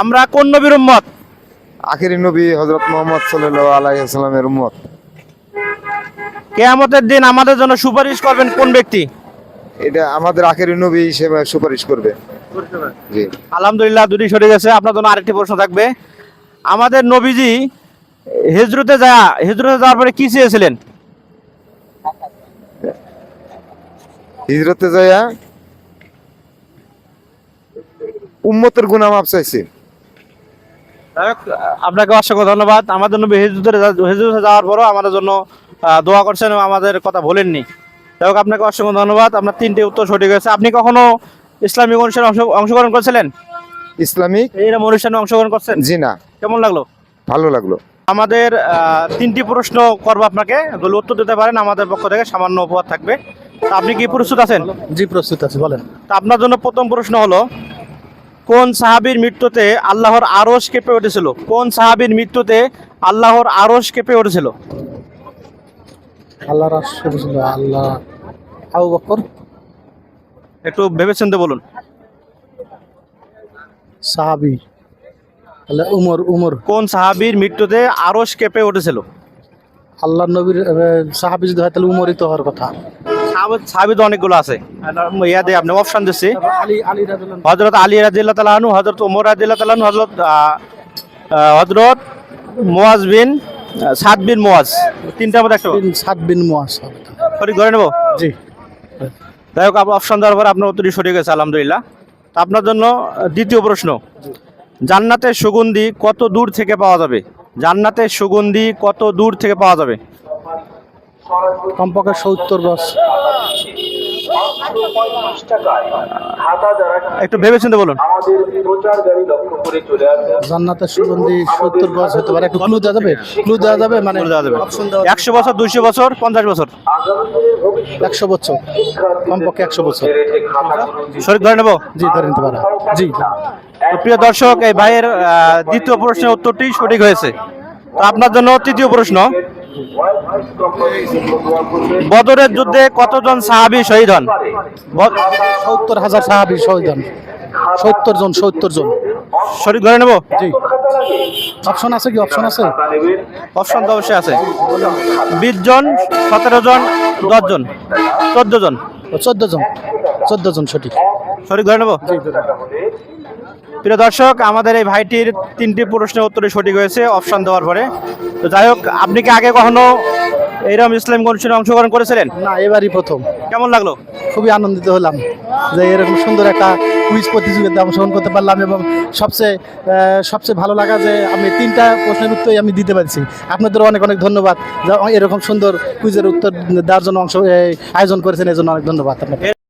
আমরা কোন নবীর উম্মত? আখিরি নবী হজরত মোহাম্মদ সাল্লাহ আলাইসাল্লামের উম্মত। কেয়ামতের দিন আমাদের জন্য সুপারিশ করবেন কোন ব্যক্তি? এটা আমাদের আখিরি নবী হিসেবে সুপারিশ করবে। জি। আলহামদুলিল্লাহ দুটি সরে গেছে। আপনার জন্য আরেকটি প্রশ্ন থাকবে। আমাদের নবীজি হিজরতে যা হিজরতে যাওয়ার পরে কি চেয়েছিলেন? হিজরতে যাইয়া উম্মতের গুনাহ মাপ চাইছে। আপনাকে অসংখ্য ধন্যবাদ। আমাদের জন্য হিজরতে যা- হিজরতে যাওয়ার পরও আমাদের জন্য দোয়া করছেন এবং আমাদের কথা বলেননি যাই হোক আপনাকে অসংখ্য ধন্যবাদ। আপনার তিনটে উত্তর সঠিক হয়েছে। আপনি কখনো ইসলামিক অনুষ্ঠানে অংশগ্রহণ করেছিলেন? ইসলামিক? এইরকম অনুষ্ঠানে অংশগ্রহণ করছেন? জি না। কেমন লাগল? ভালো লাগল। আমাদের আহ, তিনটি প্রশ্ন করব আপনাকে। এগুলো উত্তর দিতে পারেন। আমাদের পক্ষ থেকে সামান্য উপহার থাকবে। আপনি কি প্রস্তুত আছেন? জি প্রস্তুত আছে বলেন। তা আপনার জন্য প্রথম প্রশ্ন হলো কোন সাহাবীর মৃত্যুতে আল্লাহর আরশ কেঁপে উঠেছিল? কোন সাহাবীর মৃত্যুতে আল্লাহর আরশ কেঁপে উঠেছিল? আল্লাহ রাসূল আল্লাহ। আবু বকর? একটু ভেবেচিন্তে বলুন। সাহাবি। তাহলে উমর উমর। কোন সাহাবীর মৃত্যুতে আরশ কেঁপে উঠেছিল? আল্লাহ নবীর সাহাবি যদি হয় তাহলে উমরই তো হওয়ার কথা। তো অনেকগুলো আছে। ইয়া দিয়ে আপনি অপশন দিচ্ছি হজরত আলী রাজিল্লা তালাহনু হজরত ওমর রাজিল্লা তালাহনু হজরত হজরত মোয়াজ বিন সাদ বিন মোয়াজ তিনটার মধ্যে একটা। সাদ বিন মুয়াজ সঠিক ধরে নেব? জি। যাই হোক অপশন দেওয়ার পর আপনার উত্তরটি সঠিক হয়েছে আলহামদুলিল্লাহ। তা আপনার জন্য দ্বিতীয় প্রশ্ন। জান্নাতের সুগন্ধি কত দূর থেকে পাওয়া যাবে? জান্নাতের সুগন্ধি কত দূর থেকে পাওয়া যাবে? কমপক্ষে সত্তর বস একটু ভেবেচিন্তে বলুন। জান্নাতের সুগন্ধি সত্তর বস হতে পারে। একটু ক্লু দেওয়া যাবে? ক্লু দেওয়া যাবে? মানে দেওয়া যাবে। একশো বছর দুইশো বছর পঞ্চাশ বছর। একশো বছর। কমপক্ষে একশো বছর। সঠিক ধরে নেব? জি ধরে নিতে পারে জি। প্রিয় দর্শক এই ভাইয়ের দ্বিতীয় প্রশ্নের উত্তরটি সঠিক হয়েছে। তো আপনার জন্য তৃতীয় প্রশ্ন। বদরের যুদ্ধে কতজন সাহাবী শহীদ হন? সত্তর হাজার সাহাবি শহীদ হন। সত্তর জন সত্তর জন। সঠিক ধরে নেব? জি। অপশন আছে কি? অপশন আছে? অপশন তো অবশ্যই আছে। বিশ জন সতেরো জন দশ জন চোদ্দ জন। চোদ্দ জন চোদ্দ জন সঠিক। সঠিক ধরে নেব। প্রিয় দর্শক আমাদের এই ভাইটির তিনটি প্রশ্নের উত্তরে সঠিক হয়েছে অপশন দেওয়ার পরে। তো যাই হোক আপনি কি আগে কখনো এইরকম ইসলাম অনুষ্ঠানে অংশগ্রহণ করেছিলেন? না এবারই প্রথম। কেমন লাগল? খুবই আনন্দিত হলাম যে এরকম সুন্দর একটা কুইজ প্রতিযোগিতায় অংশগ্রহণ করতে পারলাম এবং সবচেয়ে সবচেয়ে ভালো লাগা যে আমি তিনটা প্রশ্নের উত্তরই আমি দিতে পারছি। আপনাদের অনেক অনেক ধন্যবাদ। এরকম সুন্দর কুইজের উত্তর দেওয়ার জন্য অংশ আয়োজন করেছেন এর জন্য অনেক ধন্যবাদ আপনাকে